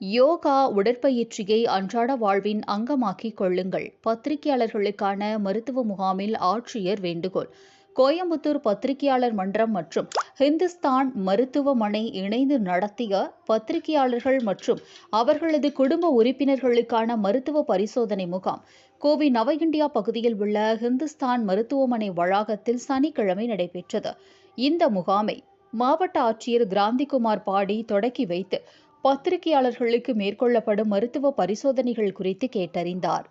யோகா உடற்பயிற்சியை அன்றாட வாழ்வின் அங்கமாக்கிக் கொள்ளுங்கள். பத்திரிகையாளர்களுக்கான மருத்துவ முகாமில் ஆட்சியர் வேண்டுகோள். கோயம்புத்தூர் பத்திரிகையாளர் மன்றம் மற்றும் ஹிந்துஸ்தான் மருத்துவமனை இணைந்து நடத்திய பத்திரிகையாளர்கள் மற்றும் அவர்களது குடும்ப உறுப்பினர்களுக்கான மருத்துவ பரிசோதனை முகாம். கோவை நவ இந்தியா பகுதியில் உள்ள ஹிந்துஸ்தான் மருத்துவமனை வளாகத்தில் சனிக்கிழமை நடைபெற்றது. இந்த முகாமை மாவட்ட ஆட்சியர் கிராந்திகுமார் பாடி தொடக்கி வைத்து பத்திரிகையாளர்களுக்கு மேற்கொள்ளப்படும் மருத்துவ பரிசோதனைகள் குறித்து கேட்டறிந்தார்.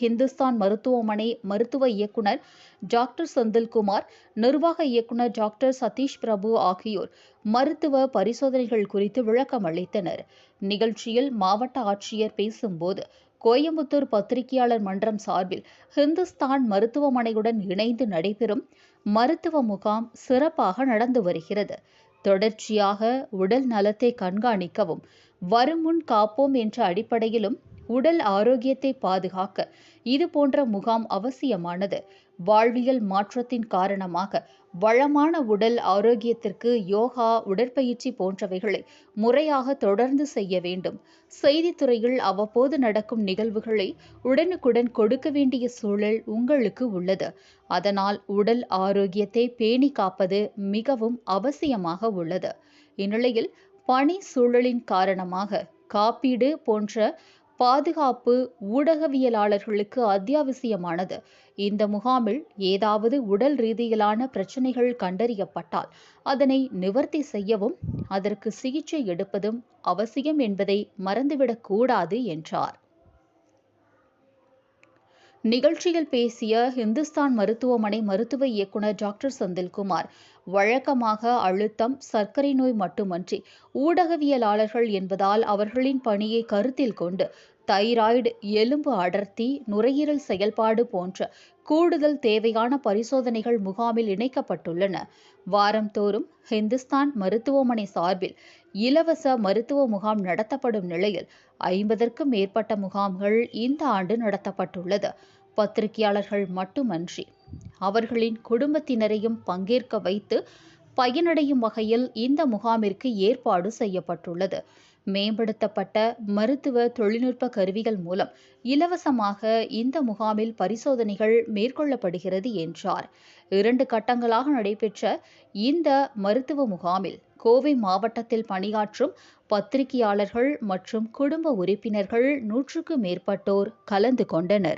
ஹிந்துஸ்தான் மருத்துவமனை மருத்துவ இயக்குனர் டாக்டர் செந்தில்குமார் நிர்வாக இயக்குனர் டாக்டர் சதீஷ் பிரபு ஆகியோர் மருத்துவ பரிசோதனைகள் குறித்து விளக்கம் அளித்தனர். நிகழ்ச்சியில் மாவட்ட ஆட்சியர் பேசும்போது கோயம்புத்தூர் பத்திரிகையாளர் மன்றம் சார்பில் ஹிந்துஸ்தான் மருத்துவமனையுடன் இணைந்து நடைபெறும் மருத்துவ முகாம் சிறப்பாக நடந்து வருகிறது. தொடர்ச்சியாக உடல் நலத்தை கண்காணிக்கவும் வருமுன் காப்போம் என்ற அடிப்படையிலும் உடல் ஆரோக்கியத்தை பாதுகாக்க இது போன்ற முகாம் அவசியமானது. வாழ்வியல் மாற்றத்தின் காரணமாக வளமான உடல் ஆரோக்கியத்திற்கு யோகா உடற்பயிற்சி போன்றவைகளை முறையாக தொடர்ந்து செய்ய வேண்டும். செய்தித்துறையில் அவ்வப்போது நடக்கும் நிகழ்வுகளை உடனுக்குடன் கொடுக்க வேண்டிய சூழல் உங்களுக்கு உள்ளது. அதனால் உடல் ஆரோக்கியத்தை பேணி காப்பது மிகவும் அவசியமாக உள்ளது. இந்நிலையில் பணி சூழலின் காரணமாக காப்பீடு போன்ற பாதுகாப்பு ஊடகவியலாளர்களுக்கு அத்தியாவசியமானது. இந்த முகாமில் ஏதாவது உடல் ரீதியிலான பிரச்சினைகள் கண்டறியப்பட்டால் அதனை நிவர்த்தி செய்யவும் அதற்கு சிகிச்சை எடுப்பதும் அவசியம் என்பதை மறந்துவிடக்கூடாது என்றார். நிகழ்ச்சியில் பேசிய இந்துஸ்தான் மருத்துவமனை மருத்துவ இயக்குநர் டாக்டர் செந்தில்குமார் வழக்கமாக அழுத்தம் சர்க்கரை நோய் மட்டுமன்றி ஊடகவியலாளர்கள் என்பதால் அவர்களின் பணியை கருத்தில் கொண்டு தைராய்டு எலும்பு அடர்த்தி நுரையீரல் செயல்பாடு போன்ற கூடுதல் தேவையான பரிசோதனைகள் முகாமில் இணைக்கப்பட்டுள்ளன. வாரந்தோறும் ஹிந்துஸ்தான் மருத்துவமனை சார்பில் இலவச மருத்துவ முகாம் நடத்தப்படும் நிலையில் ஐம்பதற்கும் மேற்பட்ட முகாம்கள் இந்த ஆண்டு நடத்தப்பட்டுள்ளது. பத்திரிகையாளர்கள் மட்டுமன்றி அவர்களின் குடும்பத்தினரையும் பங்கேற்க வைத்து பயனடையும் வகையில் இந்த முகாமிற்கு ஏற்பாடு செய்யப்பட்டுள்ளது. மேம்படுத்தப்பட்ட மருத்துவ தொழில்நுட்ப கருவிகள் மூலம் இலவசமாக இந்த முகாமில் பரிசோதனைகள் மேற்கொள்ளப்படுகிறது என்றார். இரண்டு கட்டங்களாக நடைபெற்ற இந்த மருத்துவ முகாமில் கோவை மாவட்டத்தில் பணியாற்றும் பத்திரிகையாளர்கள் மற்றும் குடும்ப உறுப்பினர்கள் நூற்றுக்கு மேற்பட்டோர் கலந்து கொண்டனர்.